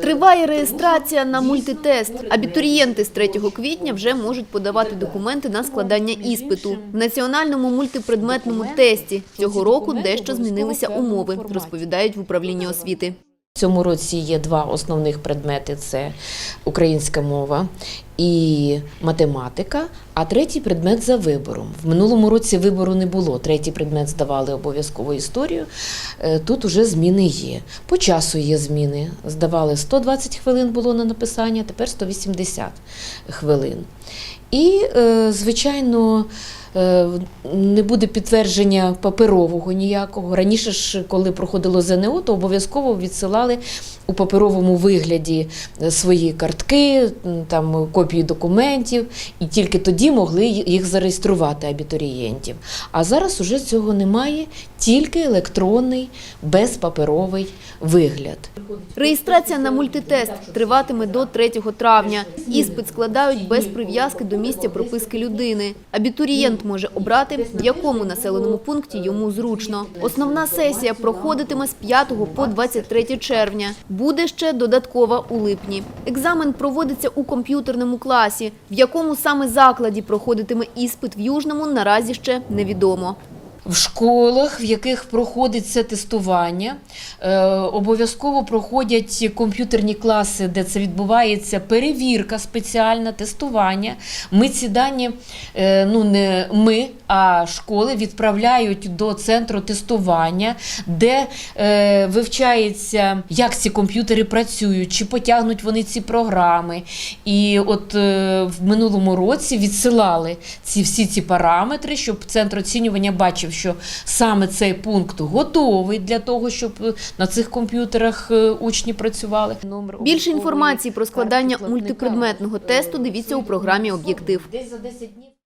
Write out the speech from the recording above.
Триває реєстрація на мультитест. Абітурієнти з 3 квітня вже можуть подавати документи на складання іспиту. В національному мультипредметному тесті цього року дещо змінилися умови, розповідають в управлінні освіти. Цьому році є два основних предмети: це українська мова і математика, а третій предмет за вибором. В минулому році вибору не було. Третій предмет здавали обов'язково історію. Е, Тут уже зміни є. По часу є зміни. Здавали 120 хвилин було на написання, тепер 180 хвилин. І, е, звичайно, не буде підтвердження паперового ніякого. Раніше ж, коли проходило ЗНО, то обов'язково відсилали у паперовому вигляді е, свої картки, там копії документів, і тільки тоді могли їх зареєструвати абітурієнтів. А зараз уже цього немає, тільки електронний, безпаперовий вигляд. Реєстрація на мультитест триватиме до 3 травня. Іспит складають без прив'язки до місця прописки людини. Абітурієнт може обрати, в якому населеному пункті йому зручно. Основна сесія проходитиме з 5 по 23 червня. Буде ще додаткова у липні. Екзамен проводиться у комп'ютерному класі. В якому саме закладі проходитиме іспит в Южному, наразі ще невідомо. В школах, в яких проходить тестування, е, обов'язково проходять комп'ютерні класи, де це відбувається перевірка спеціальна, тестування. Ми ці дані, е, ну не ми, а школи відправляють до центру тестування, де е, вивчається, як ці комп'ютери працюють, чи потягнуть вони ці програми. І от в минулому році відсилали ці всі ці параметри, щоб центр оцінювання бачив, що саме цей пункт готовий для того, щоб е, на цих комп'ютерах е, учні працювали. Більше інформації про складання мультипредметного тесту дивіться у програмі «Об'єктив».